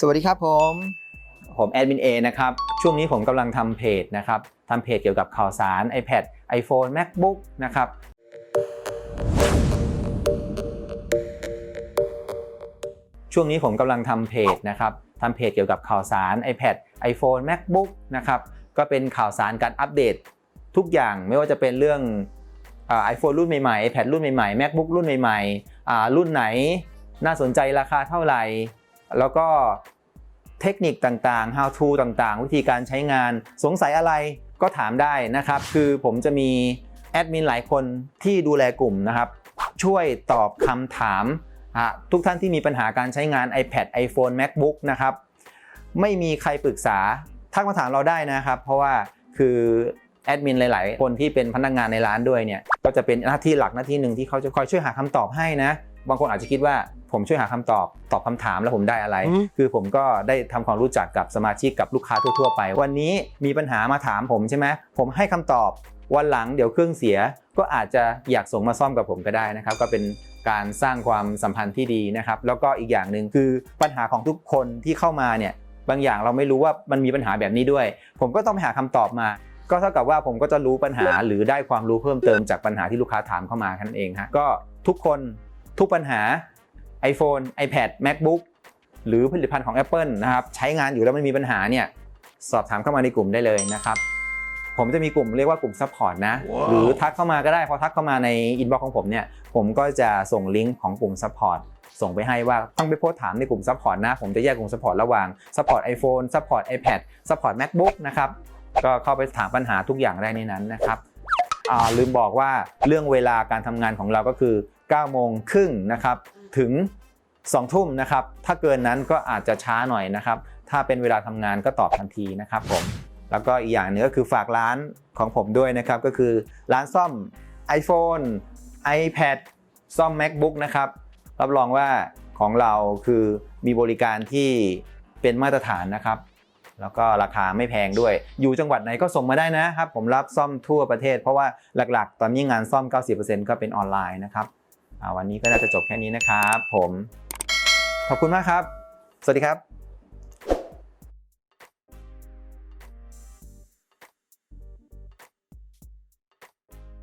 สวัสดีครับผม ผมแอดมินเอนะครับ ช่วงนี้ผมกำลังทำเพจนะครับทำเพจเกี่ยวกับข่าวสาร iPad iPhone MacBook นะครับช่วงนี้ผมกำลังทำเพจนะครับทำเพจเกี่ยวกับข่าวสาร iPad iPhone MacBook นะครับก็เป็นข่าวสารการอัปเดตทุกอย่างไม่ว่าจะเป็นเรื่องไอโฟนรุ่นใหม่ๆ iPad รุ่นใหม่ๆ MacBook รุ่นใหม่ๆอ่รุ่นไหนน่าสนใจราคาเท่าไหร่ แล้วก็เทคนิคต่างๆ how to ต่างๆ วิธีการใช้งานสงสัยอะไรก็ถามได้นะครับ คือผมจะมีแอดมินหลายคนที่ดูแลกลุ่มนะครับ ช่วยตอบคำถาม ทุกท่านที่มีปัญหาการใช้งาน iPad iPhone MacBook นะครับ ไม่มีใครปรึกษาทักมาถามเราได้นะครับ เพราะว่าคือแอดมินหลาย ๆ คนที่เป็นพนักงานในร้านด้วยเนี่ย ก็จะเป็นหน้าที่หลักหน้าที่หนึ่งที่เขาจะคอยช่วยหาคำตอบให้นะ บางคนอาจจะคิดว่าผมช่วยหาคำตอบตอบคำถามแล้วผมได้อะไรอืมคือผมก็ได้ทำความรู้จักกับสมาชิกกับลูกค้าทั่วๆไป วันนี้มีปัญหามาถามผมใช่ไหมผมให้คำตอบวันหลังเดี๋ยวเครื่องเสีย ก็อาจจะอยากส่งมาซ่อมกับผมก็ได้นะครับ ก็เป็นการสร้างความสัมพันธ์ที่ดีนะครับ แล้วก็อีกอย่างหนึ่งคือปัญหาของทุกคนที่เข้ามาเนี่ยบางอย่างเราไม่รู้ว่ามันมีปัญหาแบบนี้ด้วย ผมก็ต้องไปหาคำตอบมาก็เท่ากับว่าผมก็จะรู้ปัญหาหรือได้ความรู้เพิ่มเติมจากปัญหาที่ลูกค้าถามเข้ามานั่นเองฮะก็ทุกคน ทุกปัญหา iPhone iPad MacBook หรือผลิตภัณฑ์ของ Apple นะครับใช้งานอยู่แล้วมันมีปัญหาเนี่ยสอบถามเข้ามาในกลุ่มได้เลยนะครับผมจะมีกลุ่มเรียกว่ากลุ่มซัพพอร์ตนะว้าวหรือทักเข้ามาก็ได้พอทักเข้ามาในอินบ็อกซ์ของผมเนี่ยผมก็จะส่งลิงก์ของกลุ่มซัพพอร์ตส่งไปให้ว่าต้องไปโพสต์ถามในกลุ่มซัพพอร์ตนะ ผมจะแยกกลุ่มซัพพอร์ตระหว่างซัพพอร์ต iPhone ซัพพอร์ต iPad ซัพพอร์ต MacBook นะครับก็เข้าไปถามปัญหาทุกอย่างได้ในนั้นนะครับ อ่าลืมบอกว่าเรื่องเวลาการทำงานของเราก็คือ 9 โมงครึ่งนะครับถึง 2 ทุ่มนะครับ ถ้าเกินนั้นก็อาจจะช้าหน่อยนะครับ ถ้าเป็นเวลาทำงานก็ตอบทันทีนะครับผม แล้วก็อีกอย่างหนึงก็คือฝากร้านของผมด้วยนะครับ ก็คือร้านซ่อม iPhone iPad ซ่อม MacBook นะครับ รับรองว่าของเราคือมีบริการที่เป็นมาตรฐานนะครับ แล้วก็ราคาไม่แพงด้วย อยู่จังหวัดไหนก็ส่งมาได้นะครับ ผมรับซ่อมทั่วประเทศ เพราะว่าหลักๆ ตอนนี้งานซ่อม 90%ก็เป็นออนไลน์นะครับวันนี้ก็น่าจะจบแค่นี้นะครับ ผม ขอบคุณมากครับ สวัสดีครับ